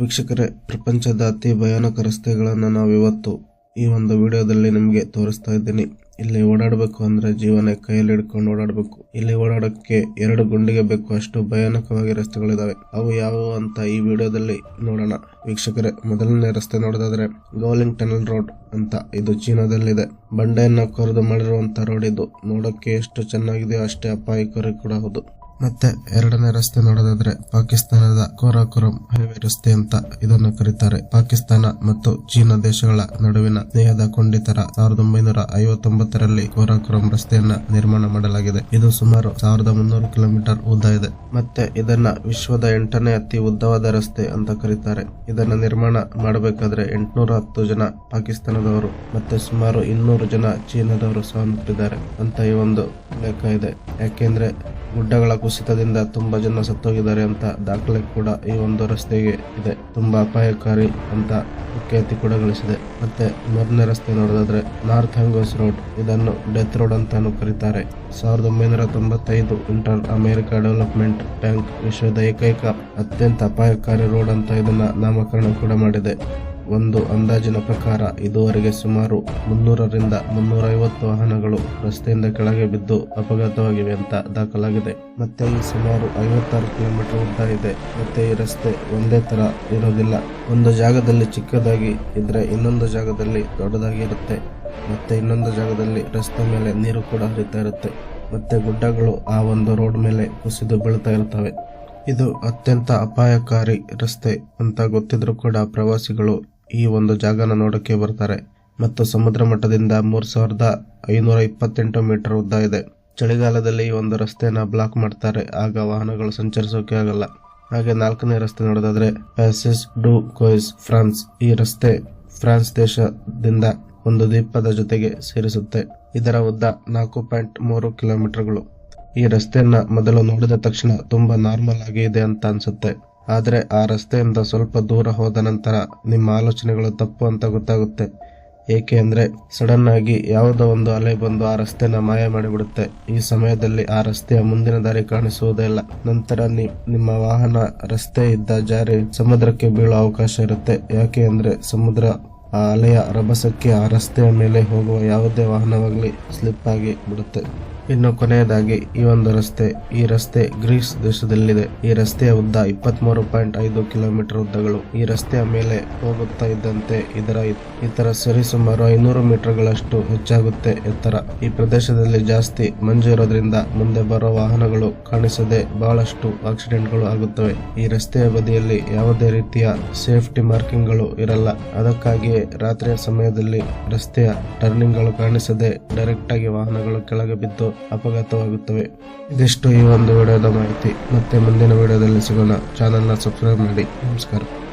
ವೀಕ್ಷಕರೇ, ಪ್ರಪಂಚದ ಅತಿ ಭಯಾನಕ ರಸ್ತೆಗಳನ್ನು ನಾವು ಇವತ್ತು ಈ ಒಂದು ವಿಡಿಯೋದಲ್ಲಿ ನಿಮಗೆ ತೋರಿಸ್ತಾ ಇದ್ದೀನಿ. ಇಲ್ಲಿ ಓಡಾಡಬೇಕು ಅಂದ್ರೆ ಜೀವನ ಕೈಯಲ್ಲಿ ಹಿಡ್ಕೊಂಡು ಓಡಾಡಬೇಕು. ಇಲ್ಲಿ ಓಡಾಡೋಕ್ಕೆ ಎರಡು ಗುಂಡಿಗೆ ಬೇಕು, ಅಷ್ಟು ಭಯಾನಕವಾಗಿ ರಸ್ತೆಗಳಿದಾವೆ. ಅವು ಯಾವುವು ಅಂತ ಈ ವಿಡಿಯೋದಲ್ಲಿ ನೋಡೋಣ. ವೀಕ್ಷಕರೇ, ಮೊದಲನೇ ರಸ್ತೆ ನೋಡೋದಾದ್ರೆ ಗೋಲಿಂಗ್ ಟನಲ್ ರೋಡ್ ಅಂತ ಇದು ಚೀನಾದಲ್ಲಿದೆ. ಬಂಡೆಯನ್ನು ಕೊರೆದು ಮಾಡಿರುವಂತ ರೋಡ್ ಇದು. ನೋಡೋಕ್ಕೆ ಎಷ್ಟು ಚೆನ್ನಾಗಿದೆ ಅಷ್ಟೇ ಅಪಾಯಕಾರಿ ಕೂಡ ಹೌದು. ಮತ್ತೆ ಎರಡನೇ ರಸ್ತೆ ನೋಡೋದಾದ್ರೆ ಪಾಕಿಸ್ತಾನದ ಕೋರಾಕುರಂ ಹೈವೇ ರಸ್ತೆ ಅಂತ ಇದನ್ನು ಕರೀತಾರೆ. ಪಾಕಿಸ್ತಾನ ಮತ್ತು ಚೀನಾ ದೇಶಗಳ ನಡುವಿನ ಸ್ನೇಹದ ಕೊಂಡಿತರ ಸಾವಿರದ ಒಂಬೈನೂರ ಐವತ್ತೊಂಬತ್ತರಲ್ಲಿ ಕೋರಾಕುರಂ ರಸ್ತೆಯನ್ನ ನಿರ್ಮಾಣ ಮಾಡಲಾಗಿದೆ. ಇದು ಸುಮಾರು ಸಾವಿರದ ಮುನ್ನೂರು ಕಿಲೋಮೀಟರ್ ಉದ್ದ ಇದೆ. ಮತ್ತೆ ಇದನ್ನ ವಿಶ್ವದ ಎಂಟನೇ ಅತಿ ಉದ್ದವಾದ ರಸ್ತೆ ಅಂತ ಕರೀತಾರೆ. ಇದನ್ನ ನಿರ್ಮಾಣ ಮಾಡಬೇಕಾದ್ರೆ ಎಂಟುನೂರ ಹತ್ತು ಜನ ಪಾಕಿಸ್ತಾನದವರು ಮತ್ತೆ ಸುಮಾರು ಇನ್ನೂರು ಜನ ಚೀನಾದವರು ಸಾವನ್ನಪ್ಪಿದ್ದಾರೆ ಅಂತ ಈ ಒಂದು ಲೆಕ್ಕ ಇದೆ. ಯಾಕೆಂದ್ರೆ ಗುಡ್ಡಗಳ ಕುಸಿತದಿಂದ ತುಂಬಾ ಜನ ಸತ್ತೋಗಿದ್ದಾರೆ ಅಂತ ದಾಖಲೆ ಕೂಡ ಈ ಒಂದು ರಸ್ತೆಗೆ ಇದೆ. ತುಂಬಾ ಅಪಾಯಕಾರಿ ಅಂತ ಖ್ಯಾತಿ ಕೂಡ ಗಳಿಸಿದೆ ಮತ್ತೆ ಮೂರನೇ ರಸ್ತೆ ನೋಡೋದಾದ್ರೆ ನಾರ್ತ್ ಹಂಗೋಸ್ ರೋಡ್. ಇದನ್ನು ಡೆತ್ ರೋಡ್ ಅಂತಾನು ಕರೀತಾರೆ. ಸಾವಿರದ ಒಂಬೈನೂರ ತೊಂಬತ್ತೈದು ಇಂಟರ್ ಅಮೆರಿಕ ಡೆವಲಪ್ಮೆಂಟ್ ಬ್ಯಾಂಕ್ ವಿಶ್ವದ ಏಕೈಕ ಅತ್ಯಂತ ಅಪಾಯಕಾರಿ ರೋಡ್ ಅಂತ ಇದನ್ನ ನಾಮಕರಣ ಕೂಡ ಮಾಡಿದೆ. ಒಂದು ಅಂದಾಜಿನ ಪ್ರಕಾರ ಇದುವರೆಗೆ ಸುಮಾರು ಮುನ್ನೂರರಿಂದ ಮುನ್ನೂರೈವತ್ತು ವಾಹನಗಳು ರಸ್ತೆಯಿಂದ ಕೆಳಗೆ ಬಿದ್ದು ಅಪಘಾತವಾಗಿವೆ ಅಂತ ದಾಖಲಾಗಿದೆ. ಮತ್ತೆ ಈ ಸುಮಾರು ಐವತ್ತಾರು ಕಿಲೋಮೀಟರ್ ಉದ್ದ ಇದೆ. ಮತ್ತೆ ಈ ರಸ್ತೆ ಒಂದೇ ತರ ಇರೋದಿಲ್ಲ. ಒಂದು ಜಾಗದಲ್ಲಿ ಚಿಕ್ಕದಾಗಿ ಇದ್ರೆ ಇನ್ನೊಂದು ಜಾಗದಲ್ಲಿ ದೊಡ್ಡದಾಗಿ ಇರುತ್ತೆ. ಮತ್ತೆ ಇನ್ನೊಂದು ಜಾಗದಲ್ಲಿ ರಸ್ತೆ ಮೇಲೆ ನೀರು ಕೂಡ ಹರಿತಾ ಇರುತ್ತೆ. ಮತ್ತೆ ಗುಡ್ಡಗಳು ಆ ಒಂದು ರೋಡ್ ಮೇಲೆ ಕುಸಿದು ಬೀಳ್ತಾ ಇರ್ತವೆ. ಇದು ಅತ್ಯಂತ ಅಪಾಯಕಾರಿ ರಸ್ತೆ ಅಂತ ಗೊತ್ತಿದ್ರೂ ಕೂಡ ಪ್ರವಾಸಿಗಳು ಈ ಒಂದು ಜಾಗನ ನೋಡಕ್ಕೆ ಬರ್ತಾರೆ. ಮತ್ತು ಸಮುದ್ರ ಮಟ್ಟದಿಂದ ಮೂರ್ ಸಾವಿರದ ಐನೂರ ಇಪ್ಪತ್ತೆಂಟು ಮೀಟರ್ ಉದ್ದ ಇದೆ. ಚಳಿಗಾಲದಲ್ಲಿ ಈ ಒಂದು ರಸ್ತೆನ ಬ್ಲಾಕ್ ಮಾಡ್ತಾರೆ. ಆಗ ವಾಹನಗಳು ಸಂಚರಿಸೋಕೆ ಆಗಲ್ಲ. ಹಾಗೆ ನಾಲ್ಕನೇ ರಸ್ತೆ ನೋಡೋದಾದ್ರೆ ಪ್ಯಾಸಿಸ್ ಡು ಕೋಯ್ಸ್, ಫ್ರಾನ್ಸ್. ಈ ರಸ್ತೆ ಫ್ರಾನ್ಸ್ ದೇಶದಿಂದ ಒಂದು ದ್ವೀಪದ ಜೊತೆಗೆ ಸೇರಿಸುತ್ತೆ. ಇದರ ಉದ್ದ ನಾಲ್ಕು ಪಾಯಿಂಟ್ ಮೂರು ಕಿಲೋಮೀಟರ್ಗಳು. ಈ ರಸ್ತೆಯನ್ನ ಮೊದಲು ನೋಡಿದ ತಕ್ಷಣ ತುಂಬಾ ನಾರ್ಮಲ್ ಆಗಿ ಇದೆ ಅಂತ ಅನ್ಸುತ್ತೆ. ಆದ್ರೆ ಆ ರಸ್ತೆಯಿಂದ ಸ್ವಲ್ಪ ದೂರ ಹೋದ ನಂತರ ನಿಮ್ಮ ಆಲೋಚನೆಗಳು ತಪ್ಪು ಅಂತ ಗೊತ್ತಾಗುತ್ತೆ. ಏಕೆ ಅಂದರೆ ಸಡನ್ ಆಗಿ ಯಾವುದೋ ಒಂದು ಅಲೆ ಬಂದು ಆ ರಸ್ತೆನ ಮಾಯ ಮಾಡಿಬಿಡುತ್ತೆ. ಈ ಸಮಯದಲ್ಲಿ ಆ ರಸ್ತೆಯ ಮುಂದಿನ ದಾರಿ ಕಾಣಿಸುವುದೇ ಇಲ್ಲ. ನಂತರ ನಿಮ್ಮ ವಾಹನ ರಸ್ತೆ ಇದ್ದ ಜಾರಿ ಸಮುದ್ರಕ್ಕೆ ಬೀಳೋ ಅವಕಾಶ ಇರುತ್ತೆ. ಯಾಕೆ ಅಂದರೆ ಸಮುದ್ರ ಆ ಅಲೆಯ ರಭಸಕ್ಕೆ ಆ ರಸ್ತೆಯ ಮೇಲೆ ಹೋಗುವ ಯಾವುದೇ ವಾಹನವಾಗಲಿ ಸ್ಲಿಪ್ ಆಗಿ ಬಿಡುತ್ತೆ. ಇನ್ನು ಕೊನೆಯದಾಗಿ ಈ ಒಂದು ರಸ್ತೆ, ಈ ರಸ್ತೆ ಗ್ರೀಸ್ ದೇಶದಲ್ಲಿದೆ. ಈ ರಸ್ತೆಯ ಉದ್ದ ಇಪ್ಪತ್ಮೂರು ಪಾಯಿಂಟ್ ಐದು ಕಿಲೋಮೀಟರ್ ಉದ್ದಗಳು. ಈ ರಸ್ತೆಯ ಮೇಲೆ ಹೋಗುತ್ತಾ ಇದ್ದಂತೆ ಇದರ ಇತರ ಸರಿಸುಮಾರು ಐನೂರು ಮೀಟರ್ಗಳಷ್ಟು ಹೆಚ್ಚಾಗುತ್ತೆ ಎತ್ತರ. ಈ ಪ್ರದೇಶದಲ್ಲಿ ಜಾಸ್ತಿ ಮಂಜು ಇರೋದ್ರಿಂದ ಮುಂದೆ ಬರೋ ವಾಹನಗಳು ಕಾಣಿಸದೆ ಬಹಳಷ್ಟು ಆಕ್ಸಿಡೆಂಟ್ಗಳು ಆಗುತ್ತವೆ. ಈ ರಸ್ತೆಯ ಬದಿಯಲ್ಲಿ ಯಾವುದೇ ರೀತಿಯ ಸೇಫ್ಟಿ ಮಾರ್ಕಿಂಗ್ಗಳು ಇರಲ್ಲ. ಅದಕ್ಕಾಗಿಯೇ ರಾತ್ರಿಯ ಸಮಯದಲ್ಲಿ ರಸ್ತೆಯ ಟರ್ನಿಂಗ್ಗಳು ಕಾಣಿಸದೆ ಡೈರೆಕ್ಟ್ ಆಗಿ ವಾಹನಗಳು ಕೆಳಗೆ ಬಿದ್ದು ಅಪಘಾತವಾಗುತ್ತವೆ. ಇದಿಷ್ಟು ಈ ಒಂದು ವಿಡಿಯೋದ ಮಾಹಿತಿ. ಮತ್ತೆ ಮುಂದಿನ ವಿಡಿಯೋದಲ್ಲಿ ಸಿಗೋಣ. ಚಾನಲ್ನ ಸಬ್ಸ್ಕ್ರೈಬ್ ಮಾಡಿ. ನಮಸ್ಕಾರ.